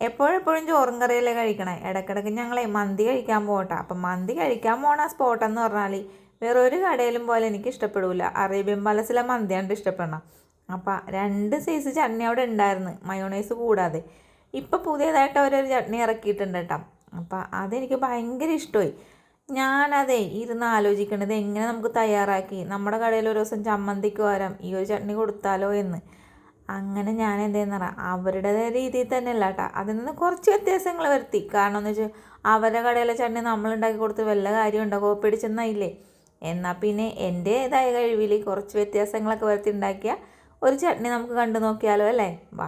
എപ്പോഴെപ്പോഴും ചോറും കറിയല്ലേ കഴിക്കണേ? ഇടയ്ക്കിടയ്ക്ക് ഞങ്ങളെ മന്തി കഴിക്കാൻ പോകട്ടെ. അപ്പം മന്തി കഴിക്കാൻ പോണ സ്പോട്ട് എന്ന് പറഞ്ഞാൽ വേറെ ഒരു കടയിലും പോലെ എനിക്ക് ഇഷ്ടപ്പെടില്ല അറേബ്യൻ പാലസിലെ മന്തിയാണ് ഇഷ്ടപ്പെടണം. അപ്പം രണ്ട് സൈസ് ചട്നി അവിടെ ഉണ്ടായിരുന്നു. മയോണൈസ് കൂടാതെ. ഇപ്പം പുതിയതായിട്ട് അവരൊരു ചട്നി ഇറക്കിയിട്ടുണ്ട് കേട്ടോ. അപ്പം അതെനിക്ക് ഭയങ്കര ഇഷ്ടമായി. ഞാനതേ ഇരുന്ന് ആലോചിക്കണത് എങ്ങനെ നമുക്ക് തയ്യാറാക്കി? നമ്മുടെ കടയിൽ ഒരു ദിവസം ചമ്മന്തിക്ക് വരാം ഈ ഒരു ചട്നി കൊടുത്താലോ എന്ന്. അങ്ങനെ ഞാൻ എന്തെന്ന് പറയാം അവരുടേതായ രീതിയിൽ തന്നെ അല്ല കേട്ടോ. അതിൽ നിന്ന് കുറച്ച് വ്യത്യാസങ്ങൾ വരുത്തി. കാരണം എന്ന് വെച്ചാൽ അവരുടെ കടയിലെ ചട്നി നമ്മൾ ഉണ്ടാക്കി കൊടുത്ത് വല്ല കാര്യം കാര്യമുണ്ടോ പിടിച്ചെന്നായില്ലേ എന്നാൽ പിന്നെ എന്റെതായ കഴിവിൽ കുറച്ച് വ്യത്യാസങ്ങളൊക്കെ വരുത്തി ഉണ്ടാക്കിയ ഒരു ചട്നി നമുക്ക് കണ്ടു നോക്കിയാലോ അല്ലേ? വാ.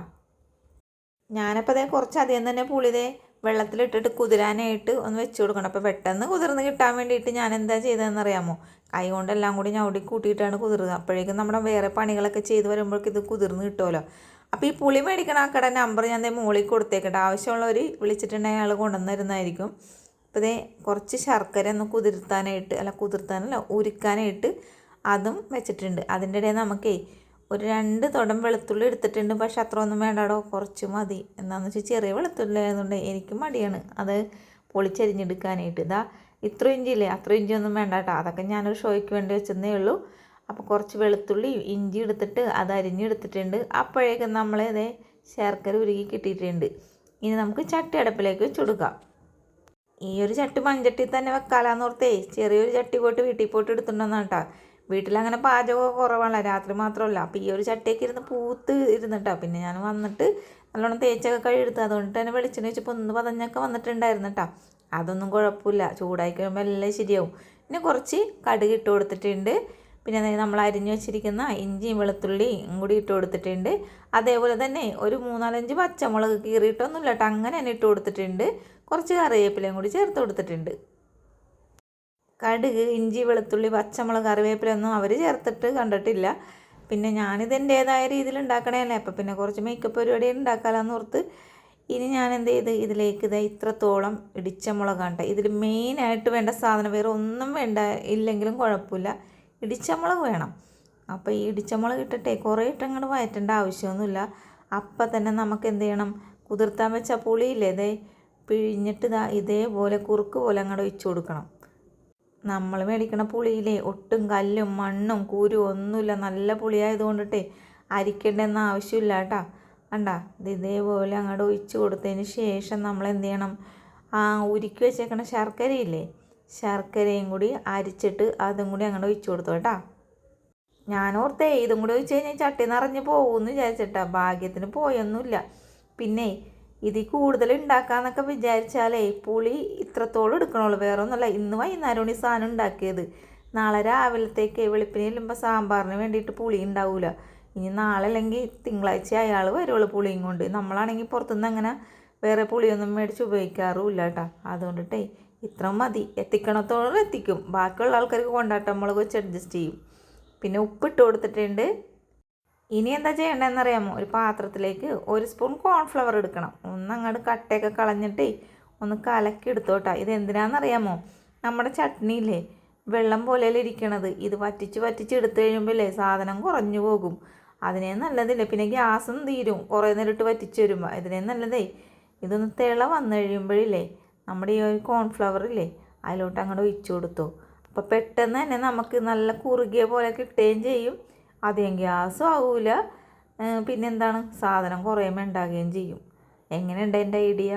ഞാനപ്പോൾ അതേ കുറച്ച് അധികം തന്നെ പുളിതേ വെള്ളത്തിലിട്ടിട്ട് കുതിരാനായിട്ട് ഒന്ന് വെച്ച് കൊടുക്കണം. അപ്പോൾ പെട്ടെന്ന് കുതിർന്ന് കിട്ടാൻ വേണ്ടിയിട്ട് ഞാൻ എന്താ ചെയ്തതെന്ന് അറിയാമോ കൈ കൊണ്ടെല്ലാം കൂടി ഞൗടി കൂട്ടിയിട്ടാണ് കുതിർന്നത്. അപ്പോഴേക്കും നമ്മുടെ വേറെ പണികളൊക്കെ ചെയ്ത് വരുമ്പോഴേക്കും ഇത് കുതിർന്ന് കിട്ടുമല്ലോ. അപ്പോൾ ഈ പുളി മേടിക്കണ ആ കട നമ്പർ ഞാൻ മുകളിൽ കൊടുത്തേക്കട്ടെ. ആവശ്യമുള്ളവർ വിളിച്ചിട്ടുണ്ടെങ്കിൽ അയാൾ കൊണ്ടുവന്നിരുന്നായിരിക്കും അപ്പോൾ ഇതേ കുറച്ച് ശർക്കര ഒന്ന് കുതിർത്താനായിട്ട് അല്ല കുതിർത്താനല്ല ഉരുക്കാനായിട്ട് അതും വെച്ചിട്ടുണ്ട്. അതിന്റെ ഇടയിൽ നമുക്കേ ഒരു രണ്ട് തുടം വെളുത്തുള്ളി എടുത്തിട്ടുണ്ട്. പക്ഷെ അത്ര ഒന്നും വേണ്ടടോ കുറച്ച് മതി. എന്താണെന്ന് വെച്ചാൽ ചെറിയ വെളുത്തുള്ളി ആയതുകൊണ്ട് എനിക്ക് മടിയാണ്. അത് പൊളിച്ചരിഞ്ഞെടുക്കാനായിട്ട്. ഇതാ ഇത്ര ഇഞ്ചില്ലേ? അത്ര ഇഞ്ചി ഒന്നും വേണ്ട കേട്ടോ. അതൊക്കെ ഞാനൊരു ഷോയ്ക്ക് വേണ്ടി വെച്ചെന്നേ ഉള്ളൂ. അപ്പോൾ കുറച്ച് വെളുത്തുള്ളി ഇഞ്ചി എടുത്തിട്ട് അത് അരിഞ്ഞെടുത്തിട്ടുണ്ട്. അപ്പോഴേക്കും നമ്മളെ ഇതേ ശർക്കര ഉരുകി കിട്ടിയിട്ടുണ്ട്. ഇനി നമുക്ക് ചട്ടി അടുപ്പിലേക്ക് വെച്ചുകൊടുക്കാം ഈ ഒരു ചട്ടി മൺചട്ടി തന്നെ വെക്കാലാന്ന് ഓർത്തേ. ചെറിയൊരു ചട്ടി പോയിട്ട് വീട്ടിൽ പോയിട്ട് എടുത്തിട്ടുണ്ടെന്നാണ് കേട്ടോ. വീട്ടിലങ്ങനെ പാചകം കുറവാണ് രാത്രി മാത്രമല്ല. അപ്പോൾ ഈ ഒരു ചട്ടിയൊക്കെ ഇരുന്ന് പൂത്ത് ഇരുന്നിട്ടോ. പിന്നെ ഞാൻ വന്നിട്ട് നല്ലോണം തേച്ചൊക്കെ കഴിയെടുത്ത് അതുകൊണ്ട് തന്നെ വെളിച്ചെണ്ണ വെച്ചപ്പോൾ ഒന്ന് പതഞ്ഞൊക്കെ വന്നിട്ടുണ്ടായിരുന്നു കേട്ടോ അതൊന്നും കുഴപ്പമില്ല. ചൂടായി കഴിയുമ്പോൾ എല്ലാം ശരിയാവും. പിന്നെ കുറച്ച് കടുക് ഇട്ട് കൊടുത്തിട്ടുണ്ട്. പിന്നെ നമ്മൾ അരിഞ്ഞു വെച്ചിരിക്കുന്ന ഇഞ്ചിയും വെളുത്തുള്ളിയും കൂടി ഇട്ട് കൊടുത്തിട്ടുണ്ട്. അതേപോലെ തന്നെ ഒരു മൂന്നാലഞ്ച് പച്ചമുളക് കീറിയിട്ടൊന്നുമില്ല കേട്ടോ. അങ്ങനെ തന്നെ ഇട്ട് കൊടുത്തിട്ടുണ്ട്. കുറച്ച് കറിവേപ്പിലയും കൂടി ചേർത്ത് കൊടുത്തിട്ടുണ്ട്. കടുക് ഇഞ്ചി വെളുത്തുള്ളി പച്ചമുളക് കറിവേപ്പിലൊന്നും അവർ ചേർത്തിട്ട് കണ്ടിട്ടില്ല. പിന്നെ ഞാനിത് എന്റേതായ രീതിയിൽ ഉണ്ടാക്കണേല്ലേ അപ്പം പിന്നെ കുറച്ച് മേക്കപ്പ് പരിപാടി ഉണ്ടാക്കാമെന്ന് ഓർത്ത് ഇനി ഞാൻ എന്ത് ചെയ്ത് ഇതിലേക്ക് ഇതാ ഇത്രത്തോളം ഇടിച്ച മുളകാണ് ഇതിൽ മെയിനായിട്ട് വേണ്ട സാധനം വേറെ ഒന്നും വേണ്ട ഇല്ലെങ്കിലും കുഴപ്പമില്ല. ഇടിച്ച മുളക് വേണം. അപ്പോൾ ഈ ഇടിച്ച മുളക് ഇട്ടിട്ടേ കുറേ ഇട്ടങ്ങോട്ട് വയറ്റേണ്ട ആവശ്യമൊന്നുമില്ല. അപ്പം തന്നെ നമുക്ക് എന്ത് ചെയ്യണം? കുതിർത്താൻ വെച്ച പുളിയില്ലേ ഇതേ പിഴിഞ്ഞിട്ട് ഇതാ ഇതേപോലെ കുറുക്ക് പോലെ അങ്ങോട്ട് ഒഴിച്ചു കൊടുക്കണം. നമ്മൾ മേടിക്കണ പുളിയിലെ ഒട്ടും കല്ലും മണ്ണും കൂരും ഒന്നുമില്ല. നല്ല പുളിയായതുകൊണ്ടിട്ടേ അരിക്കേണ്ടെന്ന ആവശ്യമില്ല കേട്ടോ. കണ്ട? ഇത് ഇതേപോലെ അങ്ങോട്ട് ഒഴിച്ച് കൊടുത്തതിന് ശേഷം നമ്മൾ എന്ത് ചെയ്യണം? ആ ഉരുക്കി വെച്ചേക്കണ ശർക്കരയില്ലേ? ശർക്കരയും കൂടി അരിച്ചിട്ട് അതും കൂടി അങ്ങോട്ട് ഒഴിച്ചു കൊടുത്തു കേട്ടോ. ഞാൻ ഓർത്തേ ഇതും കൂടി ഒഴിച്ച് കഴിഞ്ഞാൽ ചട്ടി നിറഞ്ഞ് പോകുമെന്ന് വിചാരിച്ചിട്ടാ. ഭാഗ്യത്തിന് പോയൊന്നുമില്ല. പിന്നെ ഇതിൽ കൂടുതൽ ഉണ്ടാക്കാന്നൊക്കെ വിചാരിച്ചാലേ പുളി ഇത്രത്തോളം എടുക്കണുള്ളൂ. വേറെ ഒന്നുമല്ല ഇന്ന് വൈകുന്നേരമാണ് ഈ സാധനം ഉണ്ടാക്കിയത്. നാളെ രാവിലത്തേക്ക് വെളുപ്പിന് ചെല്ലുമ്പോൾ സാമ്പാറിന് വേണ്ടിയിട്ട് പുളി ഉണ്ടാവില്ല ഇനി നാളെ അല്ലെങ്കിൽ തിങ്കളാഴ്ച അയാൾ വരുള്ളൂ പുളിയും കൊണ്ട്. നമ്മളാണെങ്കിൽ പുറത്തുനിന്ന് അങ്ങനെ വേറെ പുളിയൊന്നും മേടിച്ച് ഉപയോഗിക്കാറുമില്ല കേട്ടോ. അതുകൊണ്ടിട്ടേ ഇത്ര മതി. എത്തിക്കണത്തോളം എത്തിക്കും. ബാക്കിയുള്ള ആൾക്കാർക്ക് കൊണ്ടാട്ടം മുളക് വെച്ച് അഡ്ജസ്റ്റ് ചെയ്യും. പിന്നെ ഉപ്പിട്ട് കൊടുത്തിട്ടുണ്ട്. ഇനി എന്താ ചെയ്യേണ്ടതെന്നറിയാമോ ഒരു പാത്രത്തിലേക്ക് ഒരു സ്പൂൺ കോൺഫ്ലവർ എടുക്കണം. ഒന്ന് അങ്ങോട്ട് കട്ടയൊക്കെ കളഞ്ഞിട്ടേ ഒന്ന് കലക്കി എടുത്തോട്ടാ. ഇത് എന്തിനാണെന്നറിയാമോ നമ്മുടെ ചട്നിയില്ലേ വെള്ളം പോലെയല്ലേ ഇരിക്കണത്. ഇത് വറ്റിച്ച് വറ്റിച്ച് എടുത്തു കഴിയുമ്പോഴല്ലേ സാധനം കുറഞ്ഞു പോകും. അതിനെ നല്ലതില്ലേ? പിന്നെ ഗ്യാസും തീരും. കുറേ നേരം ഇട്ട് വറ്റിച്ച് വരുമ്പോൾ ഇതിനെ നല്ലതേ ഇതൊന്ന് തിള വന്നു കഴിയുമ്പോഴില്ലേ നമ്മുടെ ഈ കോൺഫ്ലവർ ഇല്ലേ അതിലോട്ട് അങ്ങോട്ട് ഒഴിച്ചു കൊടുത്തു. അപ്പോൾ പെട്ടെന്ന് തന്നെ നമുക്ക് നല്ല കുറുകിയ പോലെ കിട്ടുകയും ചെയ്യും. അധികം ഗ്യാസും ആകൂല പിന്നെന്താണ്? സാധനം കുറേ ഉണ്ടാകുകയും ചെയ്യും. എങ്ങനെയുണ്ട് എന്റെ ഐഡിയ?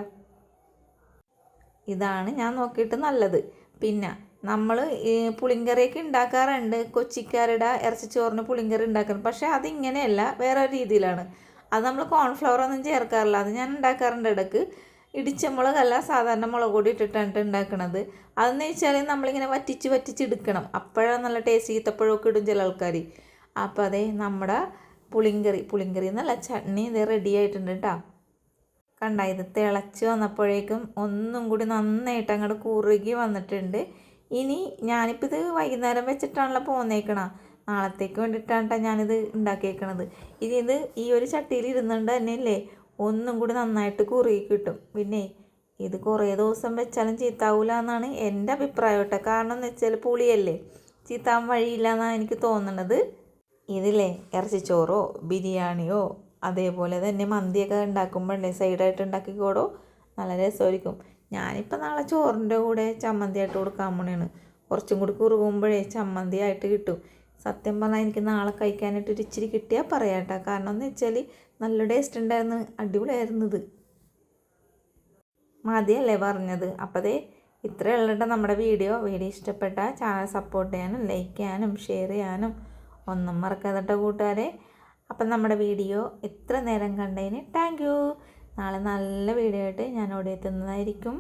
ഇതാണ് ഞാൻ നോക്കിയിട്ട് നല്ലത്. പിന്നെ നമ്മൾ പുളിങ്കറിയൊക്കെ ഉണ്ടാക്കാറുണ്ട്. കൊച്ചിക്കാരുടെ ഇറച്ചിച്ചോറിന് പുളിങ്കറി ഉണ്ടാക്കുന്നത് പക്ഷേ അതിങ്ങനെയല്ല വേറെ ഒരു രീതിയിലാണ്. അത് നമ്മൾ കോൺഫ്ലവർ ഒന്നും ചേർക്കാറില്ല. അത് ഞാൻ ഉണ്ടാക്കാറുണ്ട് ഇടയ്ക്ക് ഇടിച്ച മുളകല്ല സാധാരണ മുളക് പൊടി ഇട്ടിട്ടാണ് ഉണ്ടാക്കുന്നത് അതെന്ന് വെച്ചാൽ നമ്മളിങ്ങനെ വറ്റിച്ച് വറ്റിച്ച് എടുക്കണം. അപ്പോഴാണ് നല്ല ടേസ്റ്റ് ഈത്തപ്പഴമൊക്കെ ഇടും ചില ആൾക്കാർ അപ്പോൾ അതേ നമ്മുടെ പുളിങ്കറി പുളിങ്കറി എന്നല്ല ചട്നി ഇത് റെഡി ആയിട്ടുണ്ട് കേട്ടോ കണ്ട ഇത് തിളച്ച് വന്നപ്പോഴേക്കും ഒന്നും കൂടി നന്നായിട്ട് അങ്ങോട്ട് കുറുകി വന്നിട്ടുണ്ട്. ഇനി ഞാനിപ്പോൾ ഇത് വൈകുന്നേരം വെച്ചിട്ടാണല്ലോ പോന്നേക്കണ. നാളത്തേക്ക് വേണ്ടിയിട്ടാണ് ട്ടോ ഞാനിത് ഉണ്ടാക്കിയേക്കണത്. ഇനി ഇത് ഈ ഒരു ചട്ടിയിൽ ഇരുന്നുകൊണ്ട് തന്നെയല്ലേ ഒന്നും കൂടി നന്നായിട്ട് കുറുകി കിട്ടും. പിന്നെ ഇത് കുറേ ദിവസം വെച്ചാലും ചീത്താവൂല എന്നാണ് എന്റെ അഭിപ്രായം കേട്ടോ കാരണം എന്ന് വെച്ചാൽ പുളിയല്ലേ? ചീത്താൻ വഴിയില്ല എന്നാണ് എനിക്ക് തോന്നുന്നത് ഇതില്ലേ ഇറച്ചിച്ചോറോ ബിരിയാണിയോ അതേപോലെ തന്നെ മന്തിയൊക്കെ ഉണ്ടാക്കുമ്പോഴേ സൈഡായിട്ട് ഉണ്ടാക്കിക്കോടോ നല്ല രസമായിരിക്കും. ഞാനിപ്പോൾ നാളെ ചോറിന്റെ കൂടെ ചമ്മന്തി ആയിട്ട് കൊടുക്കാൻ പോണേണ്. കുറച്ചും കൂടി കുറുകുമ്പോഴേ ചമ്മന്തി ആയിട്ട് കിട്ടും. സത്യം പറഞ്ഞാൽ എനിക്ക് നാളെ കഴിക്കാനായിട്ട് ഒരു ഇച്ചിരി കിട്ടിയാൽ പറയാം കേട്ടോ കാരണം എന്ന് വെച്ചാൽ നല്ല ടേസ്റ്റ് ഉണ്ടായിരുന്നു അടിപൊളിയായിരുന്നു മതിയല്ലേ പറഞ്ഞത്. അപ്പോൾ അതേ ഇത്രയേ നമ്മുടെ വീഡിയോ. വീഡിയോ ഇഷ്ടപ്പെട്ട ചാനൽ സപ്പോർട്ട് ചെയ്യാനും ലൈക്ക് ചെയ്യാനും ഷെയർ ചെയ്യാനും. ഒന്നും മറക്കാതെ കേട്ടോ കൂട്ടുകാരെ. അപ്പം നമ്മുടെ വീഡിയോ എത്ര നേരം കണ്ടതിന് താങ്ക് യു. നാളെ നല്ല വീഡിയോ ആയിട്ട് ഞാൻ ഓടി എത്തുന്നതായിരിക്കും.